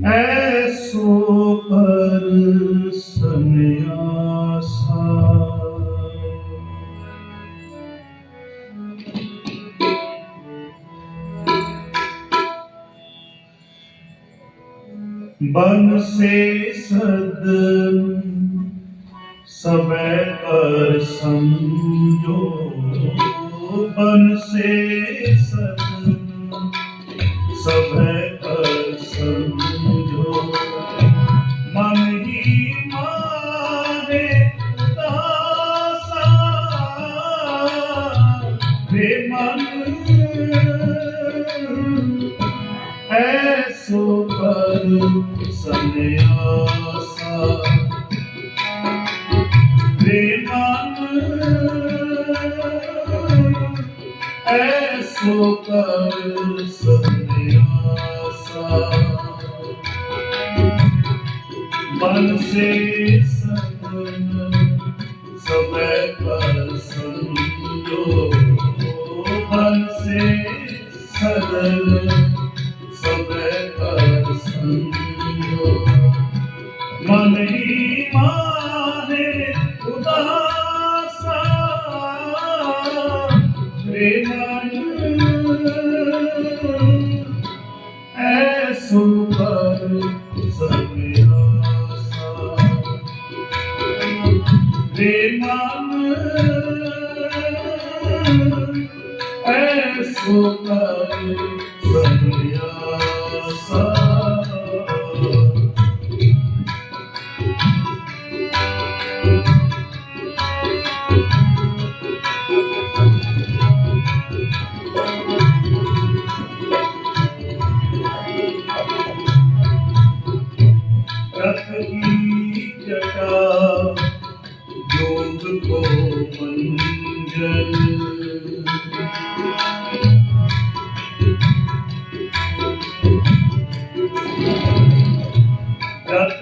ਐਸੋ ਪਰ ਸੰਿਆਸਾ ਬਨ ਸੇ ਸਦ ਸਬੈ ਕਰ ਸਮਝੋ ਬਨ ਸੇ ਸਦਨ ਸਭੈ ਵੇ ਮਨ ਐਸੋ ਪਰ ਸੰਿਆਸਾ ਵੇ ਐਸੋ ਕਰ ਸੰਿਆਸਾ ਮਨ ਸੇ ਸਗਨ ਸਭੈ ਕਰ ਸੰਜੋ। ਸਗਨ ਸਭੈ ਕਰ ਸੰਜੋ ਮਨ ਹੀ ਮਾਨੇ ਉਦਾਸਾ ਰੇ ਮਨ ਐਸੋ ਪਰ ਸੰਿਆਸਾ ਰੇ ਮਨ ਐਸੋ ਪਰ ਸੰਿਆਸਾ रथ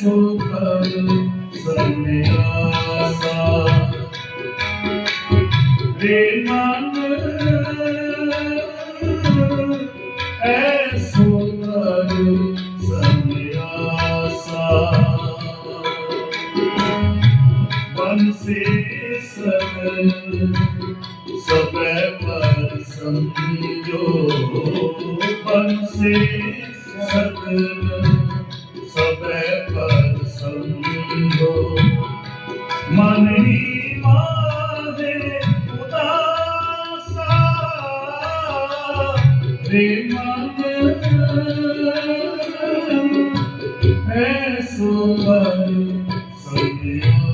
ਐਸੋ ਕਰ ਸੰਿਆਸਾ ਰੇ ਮਨ ਐਸੋ ਕਰ ਸੰਿਆਸਾ ਬਨ ਸੇ ਸਗਨ ਸਭੈ ਪਰ ਸਮਝੋ ਬਨ ਸੇ ਸਗਨ ਪਰ ਸਮਝੋ ਮਨ ਹੀ ਮਾਰੇ ਉਦਾਸਾ। ਰੇ ਮਨ ਐਸੋ ਪਰ ਸੰਿਆਸਾ